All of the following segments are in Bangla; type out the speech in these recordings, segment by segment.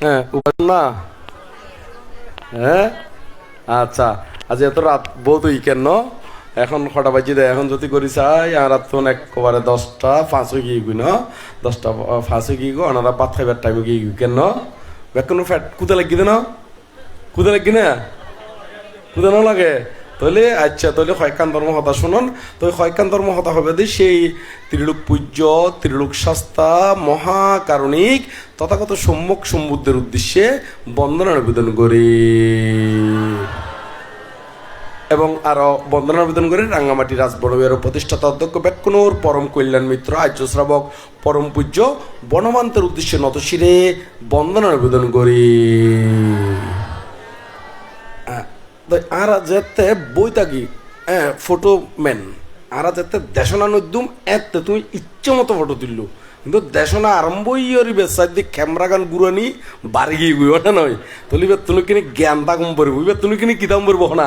হ্যাঁ হ্যাঁ? আচ্ছা আজ এত রাত বহুত উইকেন্ড ন এখন কটা বাজি দেয় এখন যদি করি চাই আর তখন একবারে দশটা পাঁচ গিয়ে গুই ন? দশটা পাঁচ গিয়ে গো ওনারা পাত খাইবার টাইমে গিয়ে উইকেন্ড ন বেকনো ফ্যাট, কুদে লাগি দে, না? কুদে লাগি না? কুদে না লাগে? তাহলে আচ্ছা তাহলে হয়কান ধর্ম হতা শুনুন। তো হয়কান ধর্ম হতা হবে যে সেই ত্রিলোক পূজ্য, ত্রিলোক শাস্তা, মহাকারণিক তথাগত সম্মুখ সম্বুদ্ধের উদ্দেশ্যে বন্দনা নিবেদন করি। এবং আরও বন্দনা নিবেদন করে, রাঙ্গামাটি রাজবড়বের প্রতিষ্ঠাতা অধ্যক্ষ বেক্ষণুর পরম কল্যাণ মিত্র, আর্য শ্রাবক পরম পূজ্য বনমান্তের উদ্দেশ্যে নতশিরে বন্দনা নিবেদন করি। আর যেতে বই থাকি হ্যাঁ ফটো ম্যান আরা যেতে দেশনা নদ্যুম এতে তুমি ইচ্ছে মতো ফটো তুললো। কিন্তু দেশনা আরম্ভই বেসার দিয়ে ক্যামেরা গান গুরানি বাড়ি গিয়ে গুইব না নয়। তলিবে তুমি কিনে জ্ঞান কম পড়ব বুঝবে তুমি কিনে কিতাম পড়ব না।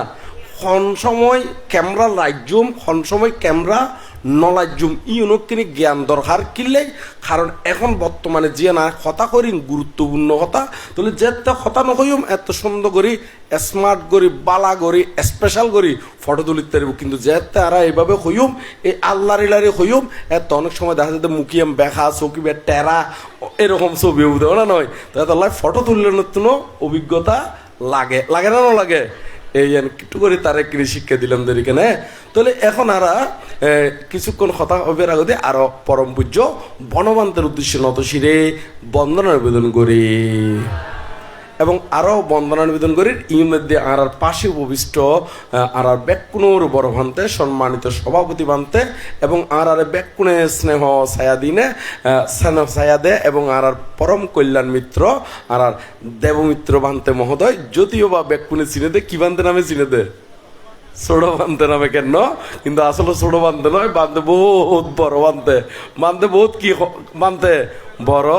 খন সময় ক্যামেরা লাইজুম খন সময় ক্যামেরা নলাজুম ই কিনি জ্ঞান দরকার কিনলে কারণ এখন বর্তমানে যে না হতা করি গুরুত্বপূর্ণ কথা, তাহলে যেতে হতা নকইম, এত সুন্দর করি স্মার্ট করি, বালা করি স্পেশাল করি ফটো তুলিতে পারব। কিন্তু যেতে আর এইভাবে হইম, এই আল্লাহ ইলারি হইম, এত অনেক সময় দেখা যাতে মুখিয়াম বেখা চৌকিবে টেরা, এরকম ছবি উঠে না নয়। তো এত ফটো তুললে নতুন অভিজ্ঞতা লাগে। লাগে না লাগে? এই একটু করে তার কিনে শিক্ষা দিলাম দেরি কেনে তাহলে এখন আর কিছুক্ষণ কথা হবে আগতে আরও পরম পূজ্য বনবান্তের উদ্দেশ্যে নতশিরে বন্দনা আবেদন করি। এবং আরও বন্দনা নিবেদন করি ইর মধ্যে আর আর পাশে উপবিষ্ট আর আর ব্যাকুণর বড় ভান্তে সম্মানিত সভাপতি ভান্তে এবং আর আর ব্যাকুণে স্নেহ ছায়া দিনে আহ, স্নেহ ছায়া দে এবং আর আর পরম কল্যাণ মিত্র আর আর দেবমিত্র ভান্তে মহোদয় যদিও বা ব্যাকুণে চিনে দে কি ভান্তে নামে চিনে দে ছোট বান্ধে নামে কেন? কিন্তু আসলে ছোট বান্ধে নয় বান্ধে বহুত বড় বান্ধে বান্ধে বহুত কি বান্ধে বড়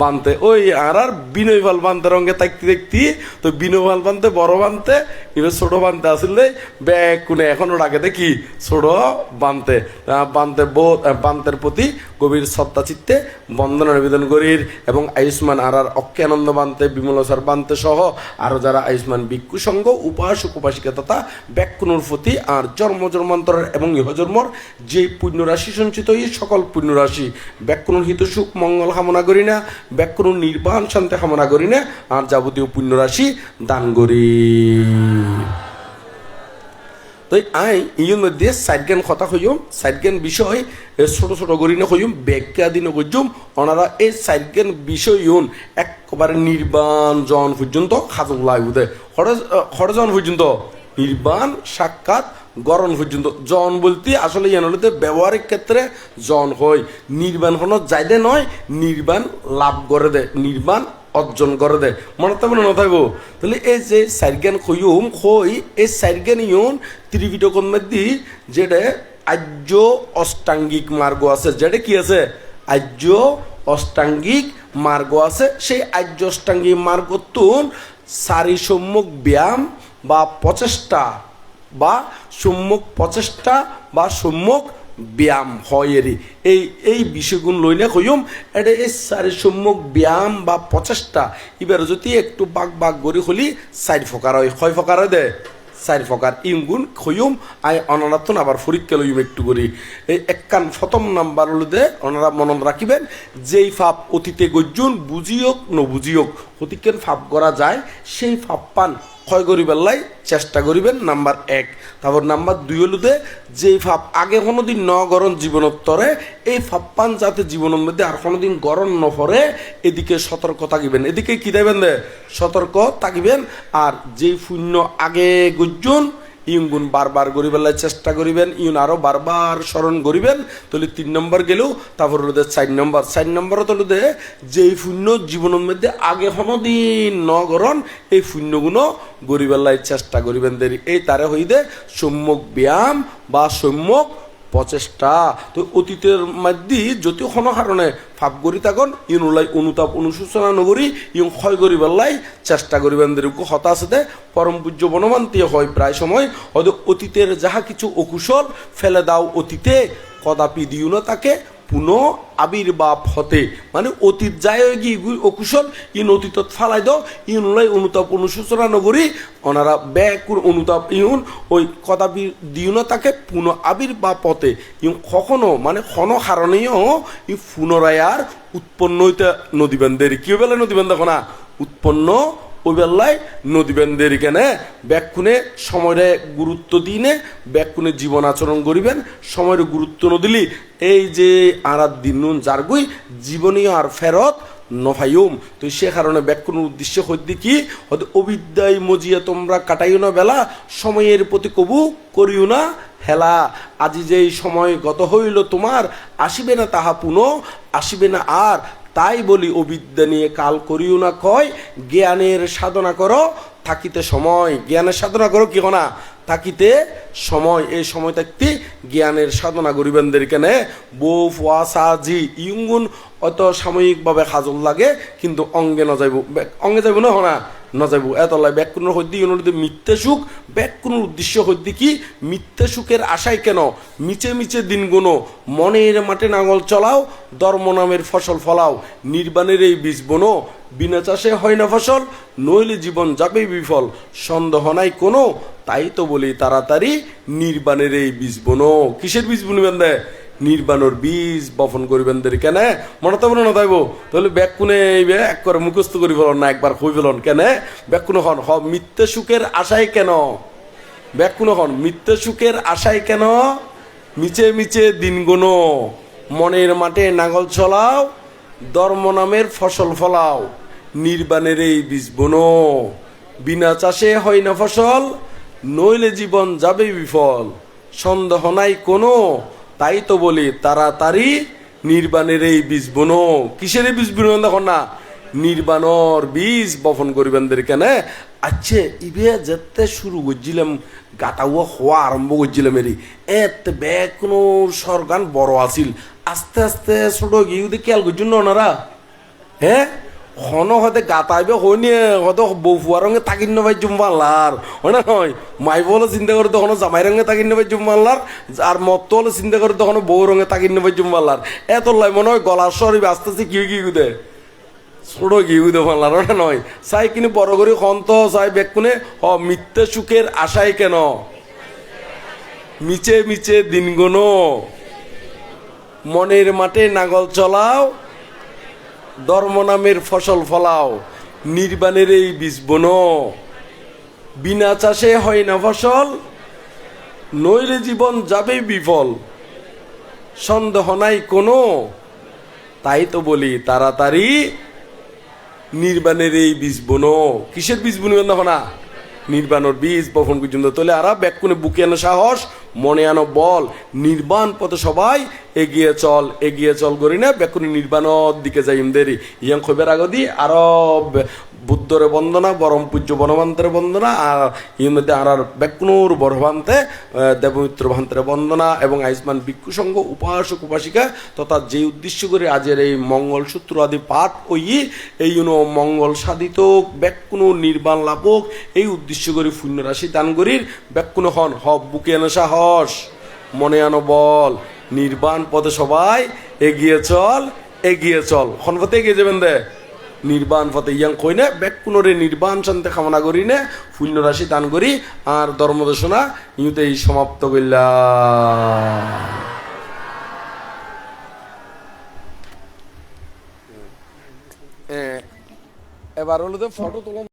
বানতে। ওই আর আর বিনয় ভালো বানতে রঙে থাকতে দেখতি তো বিনয় ভালো বানতে, বড় বানতে, এবার ছোট বানতে আসলে ব্যাগ কোনে এখনও ডাকে দেখি ছোট বানতে। বানতে বহুত বান্তের প্রতি গভীর শ্রদ্ধা, চিত্তে বন্দনা নিবেদন করির এবং আয়ুষ্মান আর আর অক্ষানন্দ বানতে, বিমল স্যার বানতে সহ আরও যারা আয়ুষ্মান ভিক্ষু সংঘ উপাসক উপাসিকা তথা ব্যাকুণুর প্রতি আর জন্ম, জন্মান্তরের এবং ইহজন্মর যে পুণ্যরাশি সঞ্চিত এই সকল পুণ্য রাশি ব্যাকুণুর হিত, সুখ, মঙ্গল কামনা করি না ব্যাকুণুর নির্বাণ শান্তি কামনা করি না, আর যাবতীয় পুণ্য রাশি দান করি। তো আই ইয়ন মধ্যে সাইড জ্ঞান কথা হইম সাইড জ্ঞান বিষয় ছোট ছোট করি না হইম ব্যাখ্যা দিন কইজুম ওনারা এই সাইড জ্ঞান বিষয় ইউন, একেবারে নির্বাণ জন পর্যন্ত খাজক লাগুদে খরজন পর্যন্ত, নির্বাণ, সাক্ষাৎ গরণ পর্যন্ত জন বলতে, আসলে ইয়ান হলে ব্যবহারিক ক্ষেত্রে জন হয় নির্বাণ কোনো যাইদে নয়, নির্বাণ লাভ করে দে, নির্বাণ অর্জন করে দে। মনে থাকবে না থাকব? তাহলে এই যে সাইরজ্ঞান কইম কই এই সাইরজ্ঞান ইউন ত্রিপিটকন মধ্যে যেটা আর্য অষ্টাঙ্গিক মার্গ আছে। যেটা কি আছে? আর্য অষ্টাঙ্গিক মার্গ আছে। সেই আর্য অষ্টাঙ্গিক মার্গ তুন সারি সম্মুখ ব্যায়াম বা প্রচেষ্টা বা সম্মুখ প্রচেষ্টা বা সম্মুখ ব্যায়াম হয় এরি। এই এই বিষয়গুলো লইলে কইম এটা এই চারি সম্মুখ ব্যায়াম বা প্রচেষ্টা এবার যদি একটু বাঘ বাঘ গড়ি হলি চার ফকার হয়। ছয় ফকার দে? চার ফকার ইমগুণ খইম আই অনারাতন আবার পরীক্ষা লইম একটু করি এই একখান প্রথম নাম্বার হলো দে ওনারা মনত রাখিবেন যেই ফাপ অতীতে গজ্জুন বুঝিয়োক নবুঝিয়োক অতিকেন ফাপ করা যায়, সেই ফাপ পান ক্ষয় করিবার লাই চেষ্টা করিবেন। নাম্বার এক। তারপর নাম্বার দুই হলো দে যেই ফাপ আগে কোনোদিন ন গরণ জীবনোত্তরে এই ফাপ পান যাতে জীবনের মধ্যে আর কোনোদিন গরণ পরে এদিকে সতর্ক থাকিবেন। এদিকে কী দেবেন দে? সতর্ক থাকিবেন। আর যেই শূন্য আগে গুজ্জন ইউন গুণ বারবার গরিবেলায় চেষ্টা করিবেন, ইউন আরও বারবার স্মরণ করিবেন তাহলে তিন নম্বর গেলেও, তারপর হলো চার নম্বর। চার নম্বরও তো দে, যেই শূন্য জীবনের মধ্যে আগে দিন নগরণ এই শূন্যগুণ গরিবেলায় চেষ্টা করিবেন দেরি। এই তারে হইদে সম্যক ব্যায়াম বা সম্যক প্রচেষ্টা। তো অতীতের মধ্যে যদি কোনো কারণে ফাপ করি থাকুন ইন ওলাই অনুতাপ অনুশোচনা নগরী ইং ক্ষয় করি পেলাই চেষ্টা করিবেন হতাশ দে পরম পূজ্য বনমান্তি হয় প্রায় সময়। হয়তো অতীতের যাহা কিছু অকুশল, ফেলে দাও অতীতে, কদাপি দিও না তাকে। পুনঃ আবির্ভাব হতে। মানে অতীত যায় কি অকুশল, ইন অতীতত ফালাই দাও, ইন ওলাই অনুতাপ অনুশোচনা নগরী। ওনারা ব্যাকুর অনুতাপ ইউন, ওই কথা দিও না তাকে পুনঃ আবির্ভাব হতে। ইউন কখনো মানে ক্ষণ কারণেও ই পুনরায় আর উৎপন্ন হইতে নদীবেন্দের কি বেলা নদীবেন দেখো না উৎপন্ন ওই বেলায় নদীবেন্দের কেনে ব্যাকুনে সময়রে গুরুত্ব দিনে ব্যাকুনে জীবন আচরণ করিবেন, সময়ের গুরুত্ব নদিলি এই যে আরাত দিন নুন যারগুই জীবনীয় আর ফেরত নফাইম তো সে কারণে ব্যাকুন উদ্দেশ্য হইতে কি? হয়তো অবিদ্যায় মজিয়া তোমরা কাটাইও না বেলা, সময়ের প্রতি কবু করিও না হেলা। আজি যেই সময় গত হইল তোমার, আসিবে না তাহা পুনঃ, আসিবে না আর তাই বলি অবিদ্যা নিয়ে কাল করিও না কয়, জ্ঞানের সাধনা করো, থাকিতে সময়। জ্ঞানের সাধনা করো কি না থাকিতে সময়। এই সময় থাকতে জ্ঞানের সাধনা গরিবানদের কেনে। বউ ফুয়া সাজি ইউঙ্গুন, অত সাময়িকভাবে হাজল লাগে, কিন্তু অঙ্গে নযাইব অঙ্গে যাইব না হনা নযাইব এতলাই ব্যাকুণের সৈদ্য ইউনিতে মিথ্যে সুখ? ব্যাকুণের উদ্দেশ্য সৈদ্য কি? মিথ্যে সুখের আশায় কেন? মিচে মিচে দিন গুনো। মনের মাঠে নাঙল চলাও, ধর্ম নামের ফসল ফলাও। নির্বাণের এই বীজ বোনো। বিনা চাষে হয় না ফসল, নইলে জীবন যাবে বিফল। সন্দেহ নাই কোনো, তাই তো বলি তাড়াতাড়ি নির্বাণের এই বীজ বোনো। কিসের বীজ বুনবেন দেয় নির্বাণর বীজ বপন করিবেন দেরি কেন? মনে তো মনে না তাইব তাহলে ব্যাগ কোনে এক করে মুখস্থ করি ফেলন না, একবার কই ফেলন কেন? ব্যাগ কোনো হন, হ, মিথ্যে সুখের আশায় কেন? ব্যাগ কোনো হন, মিথ্যে সুখের আশায় কেন? মিচে মিচে দিন গুনো, মনের মাঠে নাঙল চলাও ধর্ম নামের ফসল ফলাও, নির্বাণের এই বীজ বনো। বিনা চাষে হয় না ফসল, নইলে জীবন যাবে বিফল। সন্দেহ নাই কোনো তাই তো বলি, তাড়াতাড়ি নির্বাণের এই বীজ বনো। কিসের এই বীজ বুনবেন দেখো না? নির্বাণর বীজ বপন করিবেন কেন। আচ্ছা ইবে যেতে শুরু করছিলাম গাটাও হওয়া আরম্ভ করছিলাম এরি। এত ব্যাগ কোনো সরগান বড় আছিল। আস্তে আস্তে ছোট গিয়ে খেয়াল করছেন না ওনারা? হ্যাঁ? হন হতে গাতাইবে, হইনি হয়তো বউ ফুয়ার রঙে তাকিন নবাই জুম্বাল্লার হয় না নয়, মাই বলে চিন্তা করে তখন জামাই রঙে তাকিন নবাই জুম্বাল্লার আর মত হলে চিন্তা করে তখন বউ রঙে তাকিন নবাই জুম্বাল্লার এত লাই মনে হয় গলার সরিবে আস্তে আস্তে কি কি দে। ছোট কি দে পাল্লার ওটা নয়। চাই কিনে বড় করে হন্ত চাই বেকুনে হ, মিথ্যে সুখের আশাই কেন? মিচে মিচে দিন গুনো। মনের মাঠে নাগল চলাও ধর্ম নামের ফসল ফলাও, নির্বাণের এই বীজ বনো। বিনা চাষে হয় না ফসল, নইলে জীবন যাবে বিফল। সন্দেহ নাই কোনো। তাই তো বলি, তাড়াতাড়ি নির্বাণের এই বীজ বনো। কিসের বীজ বুনবেন না? নির্বাণর বীজ, বপন পর্যন্ত তোলে আরা ব্যাক কোনে বুকে আনো সাহস মনে আনো বল, নির্বাণ পথে সবাই এগিয়ে চল এগিয়ে চল করি না ব্যাকুনি নির্বাণর দিকে যাই দেরি। ইয়াং খবের আগদি আরও বুদ্ধরে বন্দনা, বরম পূজ্য বনবান্তের বন্দনা, আর ইর মধ্যে আর ব্যাকুনুর বরভান্তে দেবমিত্র ভান্তের বন্দনা এবং আয়ুষ্মান ভিক্ষু সংঘ, উপাসক, উপাসিকা, তথা যে উদ্দেশ্য করে আজের এই মঙ্গল সূত্র আদি পাঠ ওই এই মঙ্গল সাধিত ব্যাকুনো নির্বাণ লাভক এই উদ্দেশ্য করে শূন্য রাশি দান করির ব্যাকুনো হন, হব বুকে আনো সাহস, মনে আনো বল, নির্বাণ পথে সবাই এগিয়ে চল এগিয়ে চল। হনপথে এগিয়ে যাবেন দে। নির্বাণ পথে ইয়াং কই না ব্যাকুণরে নির্বাণ শান্তি কামনা করি নে শূন্য রাশি দান করি, আর ধর্মদেশনা ইউতেই সমাপ্ত করলা এবার হলো তো ফটো তোলা